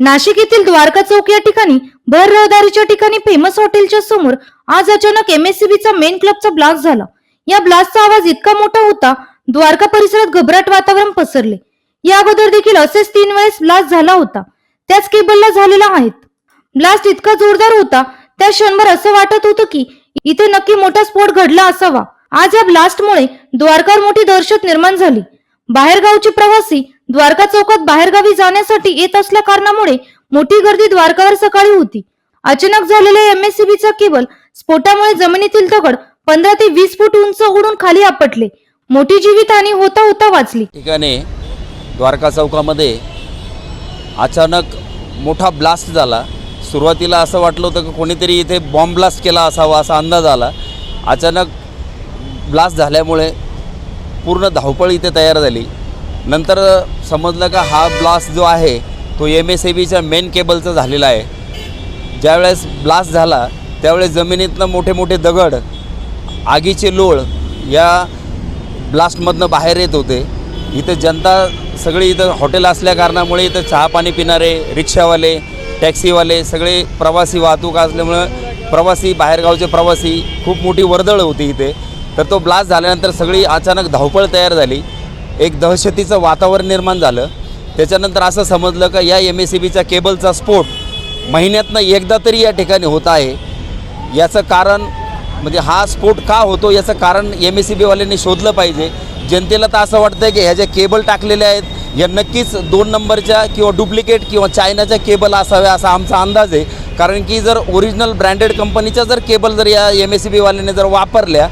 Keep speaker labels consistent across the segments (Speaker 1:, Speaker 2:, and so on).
Speaker 1: नाशिक येथील द्वारका चौक या ठिकाणी भर रहदारीच्या ठिकाणी फेमस हॉटेलच्या समोर आज अचानक एमएससीबीचा मेन क्लबचा ब्लास्ट झाला. या ब्लास्टचा आवाज इतका मोठा होता द्वारका परिसरात घबराट वातावरण पसरले. या अगोदर देखील असेच तीन वेळेस ब्लास्ट झाला होता. त्याच केबलला झालेला आहेत. ब्लास्ट इतका जोरदार होता त्या क्षणभर असं वाटत होतं की इथे नक्की मोठा स्फोट घडला असावा. आज या ब्लास्टमुळे द्वारकावर मोठी दहशत निर्माण झाली. बाहेरगावचे प्रवासी द्वारका चौकात बाहेरगावी जाण्यासाठी येत असल्या कारणामुळे मोठी गर्दी द्वारकावर सकाळी होती. अचानक झालेल्या एमएससीबीचा केबल स्फोटामुळे जमिनीतील दगड पंधरा ते वीस फूट उंच उडून खाली आपटले. मोठी जीवितहानी होता होता वाचली.
Speaker 2: ठिकाणी द्वारका चौकामध्ये अचानक मोठा ब्लास्ट झाला. सुरुवातीला असं वाटलं होतं की कोणीतरी इथे बॉम्ब ब्लास्ट केला असावा असा अंदाज आला. अचानक ब्लास्ट झाल्यामुळे पूर्ण धावपळ इथे तयार झाली. नंतर समजलं का हा ब्लास्ट जो आहे तो एम एस ए बीच्या मेन केबलचा झालेला आहे. ज्यावेळेस ब्लास्ट झाला त्यावेळेस जमिनीतनं मोठे मोठे दगड आगीचे लोळ या ब्लास्टमधनं बाहेर येत होते. इथं जनता सगळी इथं हॉटेल असल्या कारणामुळे इथं चहा पाणी पिणारे रिक्षावाले टॅक्सीवाले सगळे प्रवासी वाहतूक असल्यामुळं प्रवासी बाहेरगावचे प्रवासी खूप मोठी वर्दळ होती इथे. तर तो ब्लास्ट झाल्यानंतर सगळी अचानक धावपळ तयार झाली. एक दहशतीचं वातावरण निर्माण झालं. त्याच्यानंतर असं समजलं का या एम एस सी बीच्या केबलचा स्फोट महिन्यातनं एकदा तरी या ठिकाणी होत आहे. याचं कारण म्हणजे हा स्फोट का होतो याचं कारण एम एस सी बीवाल्यांनी शोधलं पाहिजे. जनतेला तर असं वाटतं की ह्या ज्या केबल टाकलेल्या आहेत या नक्कीच दोन नंबरच्या किंवा डुप्लिकेट किंवा चायनाच्या केबल असाव्या असा आमचा अंदाज आहे. कारण की जर ओरिजिनल ब्रँडेड कंपनीच्या जर केबल जर या एम एस सी बीवाल्याने जर वापरल्या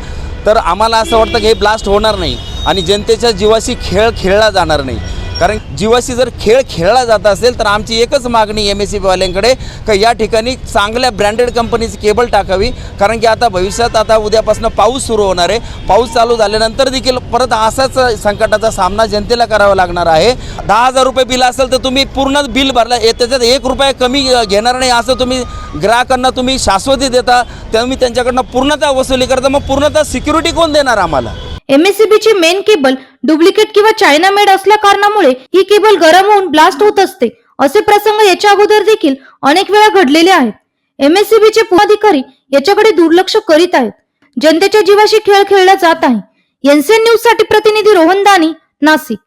Speaker 2: तर आम्हाला असं वाटतं की हे ब्लास्ट होणार नाही. आणि जनतेच्या जीवाशी खेळ खेळला जाणार नाही. कारण जीवाशी जर खेळ खेळला जात असेल तर आमची एकच मागणी एम एस सी बीवाल्यांकडे का या ठिकाणी चांगल्या ब्रँडेड कंपनीची केबल टाकावी. कारण की आता भविष्यात आता उद्यापासून पाऊस सुरू होणार आहे. पाऊस चालू झाल्यानंतर देखील परत असाच संकटाचा सामना जनतेला करावा लागणार आहे. दहा हजार रुपये बिल असेल तर तुम्ही पूर्ण बिल भरलं त्याच्यात एक रुपया कमी घेणार नाही असं तुम्ही ग्राहकांना तुम्ही शाश्वती देता तुम्ही त्यांच्याकडनं पूर्णतः वसुली करता मग पूर्णतः सिक्युरिटी कोण देणार आम्हाला?
Speaker 1: एमएससीबीची मेन केबल डुप्लिकेट किंवा चायना मेड असल्या कारणामुळे ही केबल गरम होऊन ब्लास्ट होत असते. असे प्रसंग याच्या अगोदर देखील अनेक वेळा घडलेले आहेत. एमएससीबीचे अधिकारी याच्याकडे दुर्लक्ष करीत आहेत. जनतेच्या जीवाशी खेळ खेळला जात आहे. एनसीएन न्यूजसाठी प्रतिनिधी रोहन दानी नाशिक.